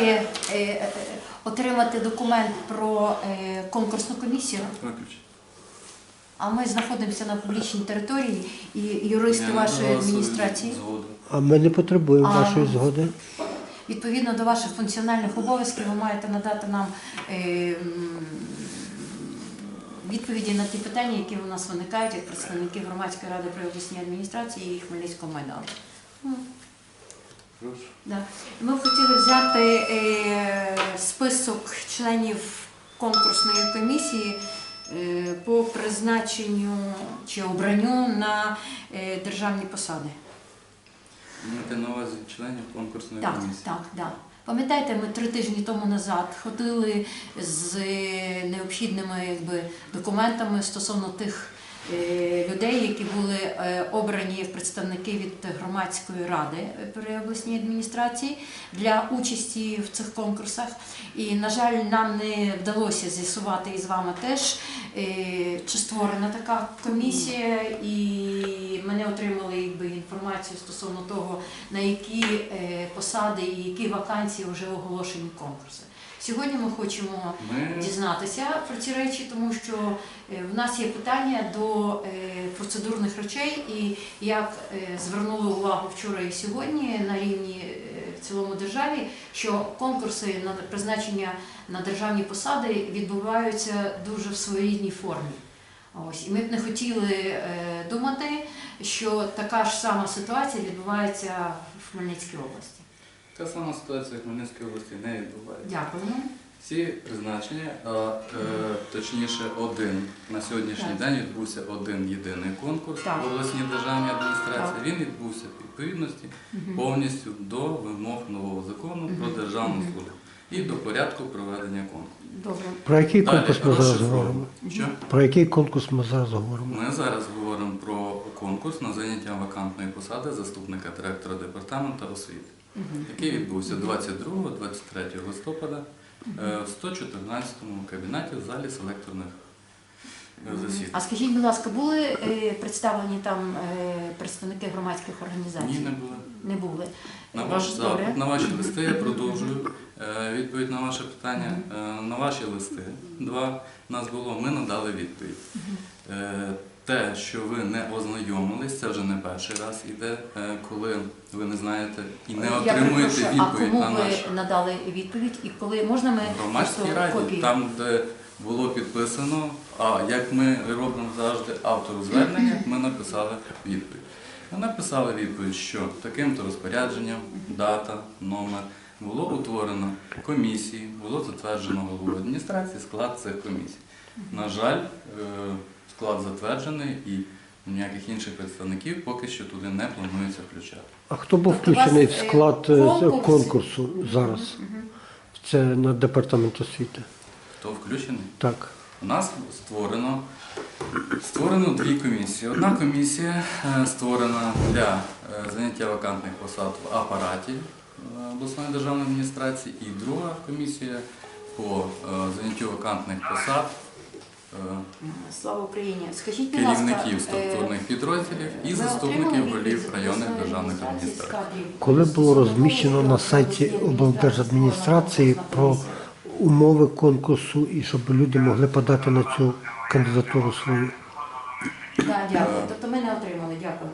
все-таки е, е, отримати документ про е, конкурсну комісію. А ми знаходимося на публічній території і юристи вашої адміністрації. А ми не потребуємо А. вашої згоди. Відповідно до ваших функціональних обов'язків, ви маєте надати нам е, відповіді на ті питання, які у нас виникають як представники громадської ради при обласній адміністрації і Хмельницького майдану. Прошу. Да. Ми б хотіли взяти е, список членів конкурсної комісії е, по призначенню чи обранню на е, державні посади. Маєте на увазі членів конкурсної Так, комісії? так, так. Пам'ятаєте, ми три тижні тому назад ходили з необхідними якби, документами стосовно тих людей, які були е, обрані як представники від громадської ради при обласній адміністрації для участі в цих конкурсах. І, на жаль, нам не вдалося з'ясувати із вами теж, е, чи створена така комісія, і ми не отримали якби, інформацію стосовно того, на які е, посади і які вакансії вже оголошені конкурси. Сьогодні ми хочемо Ми дізнатися про ці речі, тому що е, в нас є питання до е, процедурних речей, і як е, звернули увагу вчора і сьогодні на рівні в цілому державі, що конкурси на призначення на державні посади відбуваються дуже в своєрідній формі. Ось і ми б не хотіли думати, що така ж сама ситуація відбувається в Хмельницькій області. Та сама ситуація в Хмельницькій області не відбувається. Дякуємо. Всі призначення, а е, точніше один на сьогоднішній Так. день відбувся один єдиний конкурс Так. в обласній державній адміністрації. Так. Він відбувся в відповідності Мгм. повністю до вимог нового закону про державну Мгм. службу і до порядку проведення конкурсу. Добре. Про який Далі, конкурс ми зараз говоримо? Що? Про який конкурс ми зараз говоримо? Ми зараз говоримо про конкурс на заняття вакантної посади заступника директора департаменту освіти. Який відбувся 22-23 листопада е, в 114 кабінеті в залі селекторних е, засідань. А скажіть, будь ласка, були е, представлені там представники громадських організацій? Ні, не було. Не були. На ваш запит, на ваші листи я продовжую відповідь на ваше питання. На ваші листи два нас було, ми надали відповідь. Те, що ви не ознайомились, це вже не перший раз іде, е, коли ви не знаєте і не Я отримуєте перепрошую, а відповідь кому на наш ви надали відповідь і коли можна ми в громадській просто раді, копії? там, де було підписано, а як ми робимо завжди автору звернення, ми написали відповідь. Ми написали відповідь, що таким-то розпорядженням, дата, номер було утворено комісії, було затверджено голову адміністрації склад цих комісій. На жаль, е, склад затверджений і ніяких інших представників поки що туди не планується включати. А хто був Тобто включений в е, склад е, конкурсу зараз? Це на департамент освіти. Хто включений? Так. У нас створено, створено дві комісії. Одна комісія створена для заняття вакантних посад в апараті обласної державної адміністрації, і друга комісія по е, заняттю вакантних посад е, Слава Україні. Скажіть, будь ласка, керівників е, структурних підрозділів і заступників голів районних державних адміністрацій. Коли було розміщено на сайті облдержадміністрації про умови конкурсу і щоб люди могли подати на цю кандидатуру свою? Так, Е. дякую. Тобто ми не отримали. Дякую.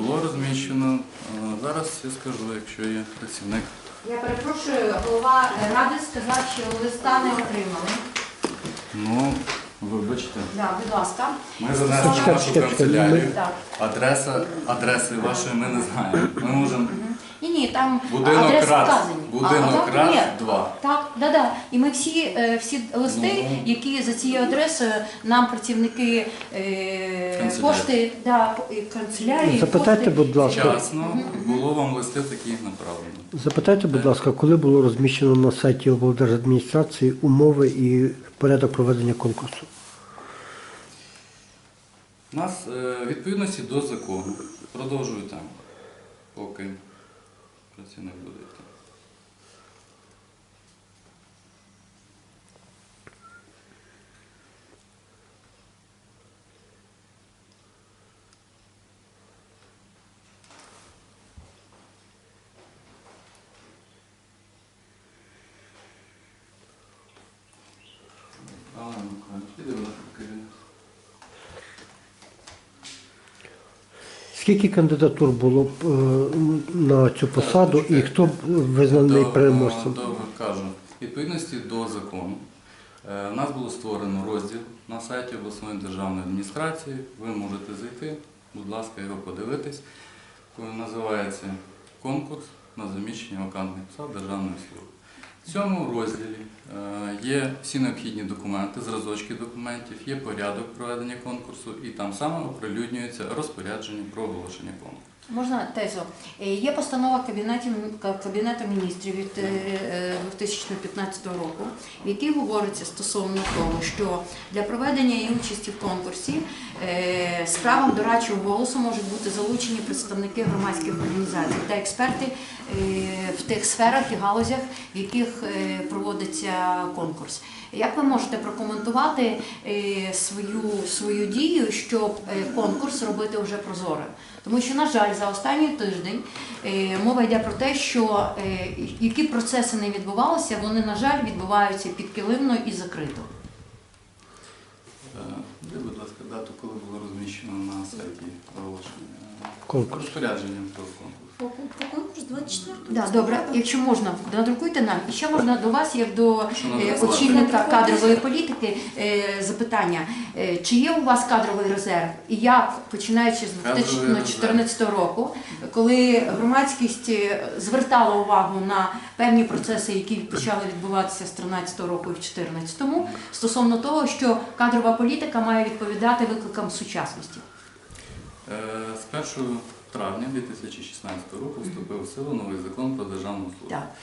Було розміщено. е, Зараз я скажу, якщо є працівник. Я перепрошую, голова ради сказав, що листа не отримали. Ну, вибачте. Да, будь ласка. Ми занесли вашу нашу канцелярію. Так. Адреса, адреси вашої ми не знаємо. Ми можемо Ні, там Будинок адреси РАЦ. вказані. Будинок а, РАЦ ні. 2. Так, да, да. І ми всі, е, всі листи, Ну. які за цією адресою нам працівники е, Канцелярії. пошти, да, і канцелярії, Запитайте, пошти, будь ласка. Вчасно було вам листи такі направлені. Запитайте, будь ласка, коли було розміщено на сайті облдержадміністрації умови і порядок проведення конкурсу? У нас е, відповідності до закону. Продовжую там, поки працівник буде. Скільки кандидатур було б, е, на цю посаду і хто визнаний переможцем? Довго кажу. Відповідності до закону е, в нас було створено розділ на сайті обласної державної адміністрації. Ви можете зайти, будь ласка, його подивитись. Називається конкурс на заміщення вакантних посад державної служби. Цьому розділі е, є всі необхідні документи, зразочки документів, є порядок проведення конкурсу і там саме оприлюднюється розпорядження про оголошення конкурсу. Можна тезу. Е, Є постанова Кабінету, міністрів від е, е, 2015 року, в якій говориться стосовно того, що для проведення і участі в конкурсі е, з правом дорадчого голосу можуть бути залучені представники громадських організацій та експерти е, в тих сферах і галузях, в яких е, проводиться конкурс. Як ви можете прокоментувати е, свою, свою дію, щоб е, конкурс робити вже прозорим? Тому що, на жаль, за останній тиждень е, мова йде про те, що е, які процеси не відбувалися, вони, на жаль, відбуваються підкилимно і закрито. Де, будь ласка, дату, коли було розміщено на сайті оголошення розпорядженням про конкурс. По, по конкурсу 24 Да, добре, якщо можна, надрукуйте нам. І ще можна до вас, як до е, очільника кадрової політики, е, запитання. Е, Чи є у вас кадровий резерв? І як, починаючи з 2014 року, коли громадськість е, звертала увагу на певні процеси, які почали відбуватися з 2013 року і в 2014, стосовно того, що кадрова політика має відповідати викликам сучасності? Е, 1 травня 2016 року вступив в силу новий закон про державну службу. Так.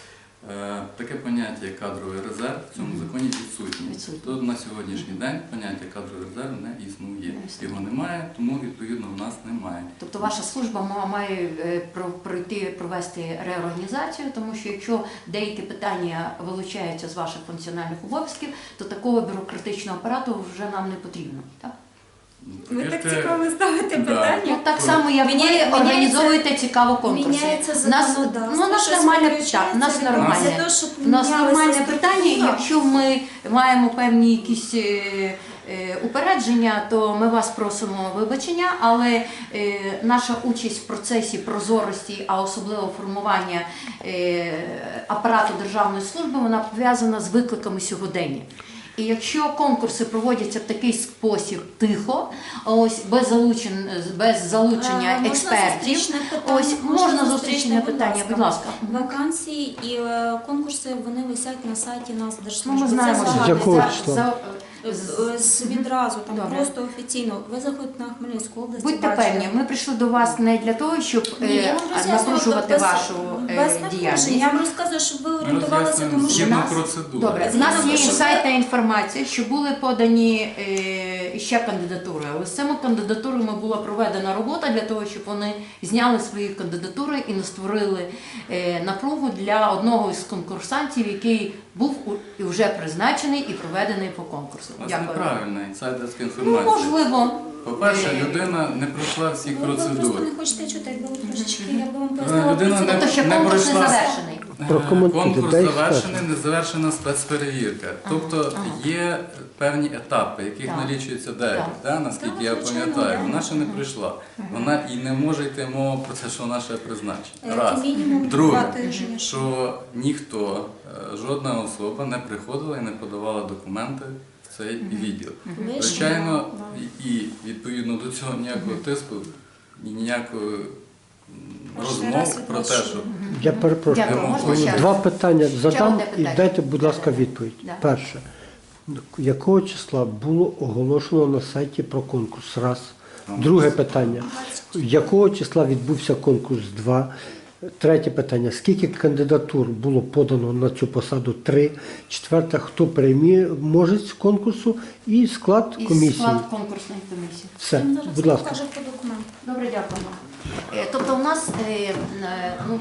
Е, Таке поняття як кадровий резерв в цьому законі відсутнє. Відсутнє. Тобто на сьогоднішній день поняття кадровий резерв не існує. Його немає, тому відповідно в нас немає. Тобто ваша служба має е, пройти провести реорганізацію, тому що якщо деякі питання вилучаються з ваших функціональних обов'язків, то такого бюрократичного апарату вже нам не потрібно. Так, Ви так цікаво ставите питання. ну, так само, як ви міняється- організовуєте цікаво конкурси. Міняється У нас, законодавство. ну, у нас щось нормальне питання. У нас нормальне. того, щоб У нас нормальне питання, і якщо ми маємо певні якісь е, е, упередження, то ми вас просимо вибачення, але е, наша участь в процесі прозорості, а особливо формування е, апарату державної служби, вона пов'язана з викликами сьогодення. І якщо конкурси проводяться в такий спосіб тихо, ось без залучень, без залучення Е, експертів, питання? ось можна зустрічне питання, будь ласка. Вакансії і е, конкурси вони висять на сайті нас Ну, держслужби. ми знаємо, за- Е, е, з- відразу там Добре. просто офіційно. Ви заходите на Хмельницьку область. Будьте бачите. певні, ми прийшли до вас не для того, щоб Ні, е, напружувати вашу без напруження. Я вам розказую, щоб ви орієнтувалися, тому що нас- процедури. Добре, в нас є інсайтна інформація, що були подані е, ще кандидатури. Але з цими кандидатурами була проведена робота для того, щоб вони зняли свої кандидатури і не створили е, напругу для одного із конкурсантів, який був у- і вже призначений і проведений по конкурсу. Дякую. неправильна інсайдерська Ну, інформація. можливо. По-перше, Е, людина не пройшла всіх ви, ви просто не хочете чути, ви трошечки, якби вам Е, пояснила людина. Тобто ще не конкурс не пройшла- завершений. Конкурс завершений, не завершена спецперевірка. Тобто є певні етапи, яких Так. налічується 9, да, наскільки Так, я звичайно, пам'ятаю. да. Вона ще не прийшла. Вона і не може йти мова про те, що вона ще призначена. Е, Раз. мінімум Друге, тижні. що ніхто, е, жодна особа не приходила і не подавала документи цей відділ. Ви Звичайно, і відповідно до цього ніякого тиску ніякої розмов про те, що Я перепрошую. Два питання задам і дайте, будь ласка, відповідь. Перше. Якого числа було оголошено на сайті про конкурс? Раз. Друге питання. Якого числа відбувся конкурс? Два. Третє питання. Скільки кандидатур було подано на цю посаду? Три. Четверте, хто переможець конкурсу і склад І комісії. склад конкурсної комісії. Все, будь ласка. Добре, дякуємо. Е, Тобто, у нас е, е, ну,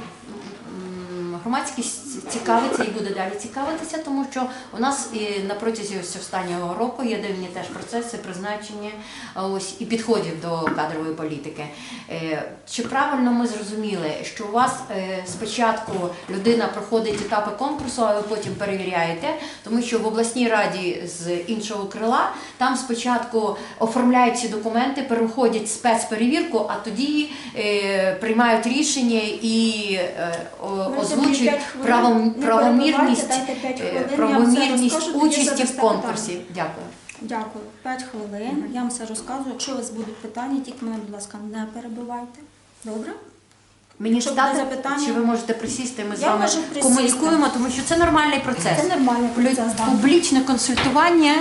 Громадськість цікавиться і буде далі цікавитися, тому що у нас і на протязі ось останнього року є дивні теж процеси призначення ось і підходів до кадрової політики. Е, Чи правильно ми зрозуміли, що у вас е, спочатку людина проходить етапи конкурсу, а ви потім перевіряєте, тому що в обласній раді з іншого крила там спочатку оформляють ці документи, переходять спецперевірку, а тоді е, приймають рішення і озвучують хвилин? правом, правомірність, е, правомірність участі в конкурсі. Дякую. Дякую. П'ять хвилин. Я вам все розказую. Якщо у вас будуть питання, тільки мене, будь ласка, не перебивайте. Добре? Мені читати, буде запитання- чи ви можете присісти, ми з Я вами можу присісти. комунікуємо, тому що це нормальний процес. Це нормальний процес, да. Публічне консультування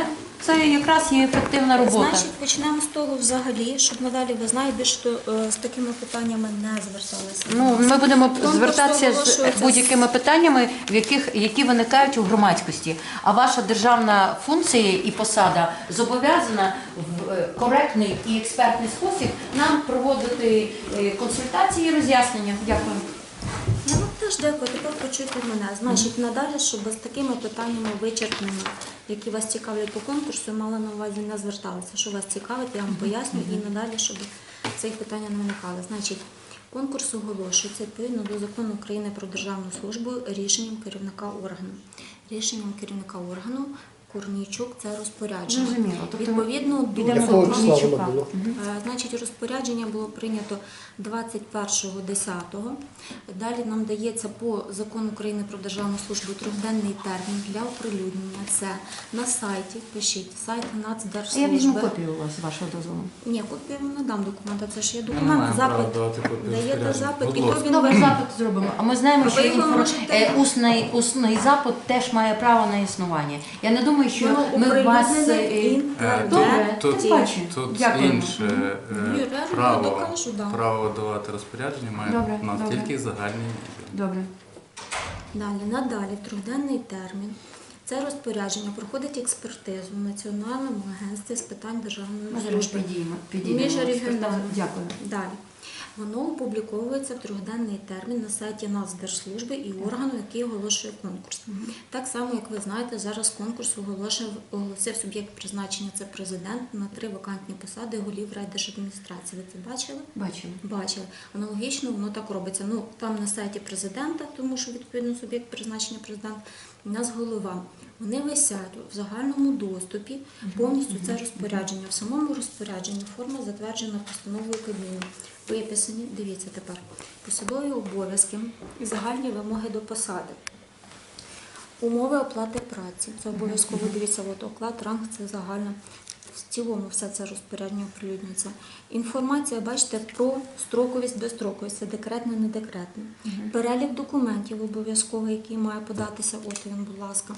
це якраз є ефективна робота. Значить, почнемо з того взагалі, щоб надалі ви знаєте, більше е, з такими питаннями не зверталися. Ну, ми будемо Конкурс звертатися з будь-якими питаннями, в яких які виникають у громадськості. А ваша державна функція і посада зобов'язана в е, коректний і експертний спосіб нам проводити е, консультації і роз'яснення. Дякую. Я дякую, тепер почуйте мене. Значить, надалі, щоб з такими питаннями вичерпними, які вас цікавлять по конкурсу, мала на увазі не зверталися. Що вас цікавить, я вам поясню і надалі, щоб цих питань не виникало. Значить, конкурс оголошується відповідно до закону України про державну службу рішенням керівника органу. Рішенням керівника органу Корнійчук це розпорядження. Зрозуміло. Тобто Відповідно до Якого до числа Корнійчука. воно було? Е, Значить, розпорядження було прийнято 21.10. Далі нам дається по закону України про державну службу трьохденний термін для оприлюднення. Це на сайті, пишіть, сайт Я Нацдержслужби. візьму копію у вас з вашого дозволу. Ні, копію не дам документа, це ж є Ми не документ, маємо права запит. давати копію Даєте розпорядження. запит, Будь і то ласка. він Добре, запит зробимо. А ми знаємо, що ви його інфор- можете- е, усний, усний запит теж має право на існування. Я не думаю, що Воно ми вас. е, в Е. Добре, Тут, тим паче. тут Дякуємо. інше е, я право, докажу, да. право давати розпорядження має у нас добре. тільки загальний відділ. Добре. Далі, надалі, в трьохденний термін. Це розпорядження проходить експертизу в Національному агентстві з питань державної Ми зараз служби. підіймо. підійдемо. Дякую. Далі. Воно опубліковується в трьохденний термін на сайті Нацдержслужби і органу, який оголошує конкурс. Так само, як ви знаєте, зараз конкурс оголошив, оголосив суб'єкт призначення це президент на три вакантні посади голів райдержадміністрації. Ви це бачили? Бачимо. Бачили. Аналогічно воно так робиться. Ну там на сайті президента, тому що відповідно суб'єкт призначення президент, у нас голова. Вони висять в загальному доступі повністю це розпорядження. В самому розпорядженні форма затверджена постановою Кабміну. Виписані, дивіться тепер, посадові обов'язки і загальні вимоги до посади. Умови оплати праці. Це обов'язково дивіться, от оклад, ранг це загально. В цілому все це розпорядження оприлюднюється. Інформація, бачите, про строковість, безстроковість, це декретне, не декретне. Перелік документів обов'язково, який має податися, от він, будь ласка.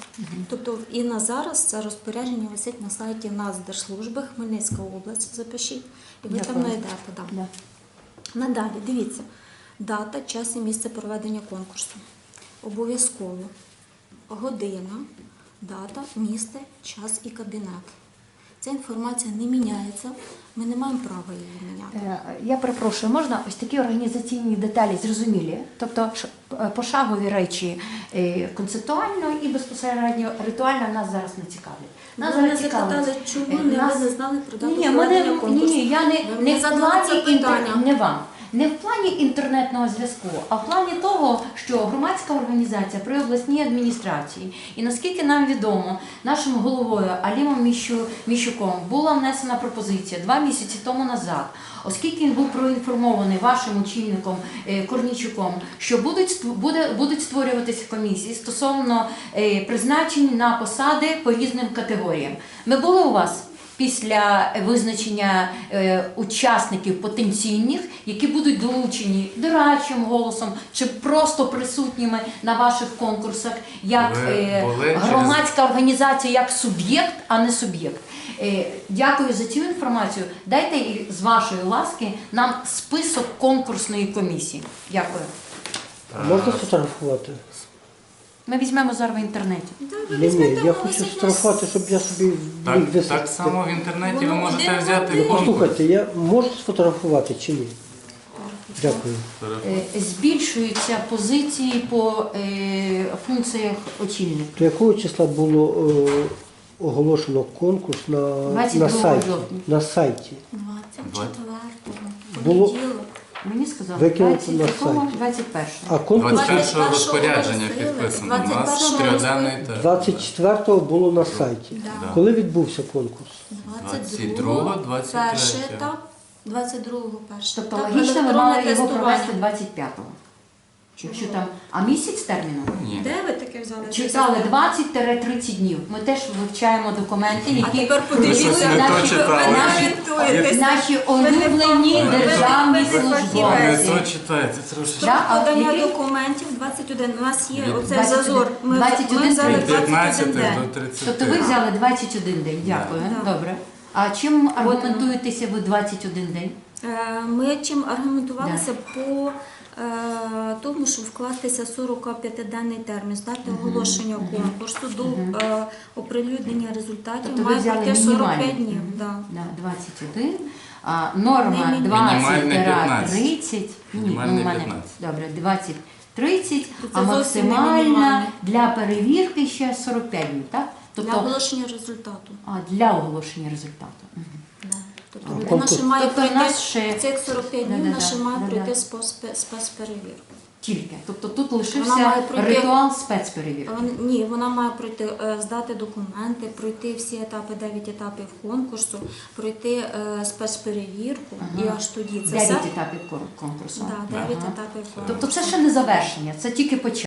Тобто і на зараз це розпорядження висить на сайті Нацдержслужби, Хмельницька область, запишіть, і ви там Дякую. знайдете. Да. Да. Надалі, дивіться, дата, час і місце проведення конкурсу. Обов'язково година, дата, місце, час і кабінет. Ця інформація не міняється, ми не маємо права її міняти. Е, Я перепрошую, можна ось такі організаційні деталі зрозумілі, тобто е, пошагові речі е, концептуально і безпосередньо ритуально нас зараз не цікавлять. Нас зараз запитали, чому не нас- ви не знали про дату Ні, ні, я не, не задала це питання. не вам. Не в плані інтернетного зв'язку, а в плані того, що громадська організація при обласній адміністрації, і наскільки нам відомо, нашим головою Алімом Міщу, Міщуком була внесена пропозиція два місяці тому назад, оскільки він був проінформований вашим очільником е, Корнічуком, що будуть буде, будуть створюватися комісії стосовно е, призначень на посади по різним категоріям. Ми були у вас після визначення е, учасників потенційних, які будуть долучені дорадчим голосом чи просто присутніми на ваших конкурсах, як е, через- громадська організація, як суб'єкт, а не суб'єкт. Е, дякую за цю інформацію. Дайте з вашої ласки нам список конкурсної комісії. Дякую. Можна сфотографувати? Ми візьмемо зараз в інтернеті. Ні, ні, я хочу сфотографувати, щоб я собі міг Так, так само в інтернеті ви Воно можете один взяти один. конкурс. Послухайте, я можу сфотографувати чи ні? Дякую. Е, Збільшуються позиції по е, функціях очільника. До якого числа було е, оголошено конкурс на, 22 сайті? жовтня. На сайті. 24-го. Було- Понеділок. Мені сказали Викинути на 22 сайт. 21 А конкурс 21 21-го розпорядження підписано. У нас 21-го трьохденний термін. 24-го було на сайті. Да. Коли відбувся конкурс? 22-го, 23-го. перший етап, 22-го перший Тобто етап. логічно ми Електронне мали його тестування. провести 25-го. Якщо там, а місяць терміну? Ні. Де ви таке взяли? Читали 20-30 днів. Ми теж вивчаємо документи, які тепер подивіться, наші- то читали. наші- наші Ви не улюблені державні Ви не Ви службовці. не то читаєте трошки. Да, а Подання який? документів 21. У нас є 21. зазор. Ми, 21 ми взяли Від 15 21 до день. 30. Тобто ви взяли 21 день. Дякую. Да. Добре. А чим аргументуєтеся ви 21 день? Е, Ми чим аргументувалися по тому, щоб вкластися 45-денний термін, здати оголошення конкурсу до е, оприлюднення результатів Тобто ви має взяли пройти мінімальний. 45 днів. Да. Да, 21. А норма мінімальний. 20 Мінімальний 15. 30. Ні, Мінімальний ну, 15. Добре, 20 30, Це а зовсім не максимальна мінімальний. для перевірки ще 45 днів, так? Для Тобто оголошення результату. а, для оголошення результату. Мгм. Да. Тобто А ще має Тобто в пройти нас ще- цих 45 днів, Да-да-да, вона ще має да-да. пройти спецпе- спецперевірку. Тільки. Тобто тут Вона лишився має пройти- ритуал спецперевірки. Вон- Ні, вона має пройти, е, здати документи, пройти всі етапи, 9 етапів конкурсу, пройти е, спецперевірку і аж тоді це 9 все. етапів кон- конкурсу. Да, 9 Ага. етапів конкурсу. Тобто це ще не завершення, це тільки початок.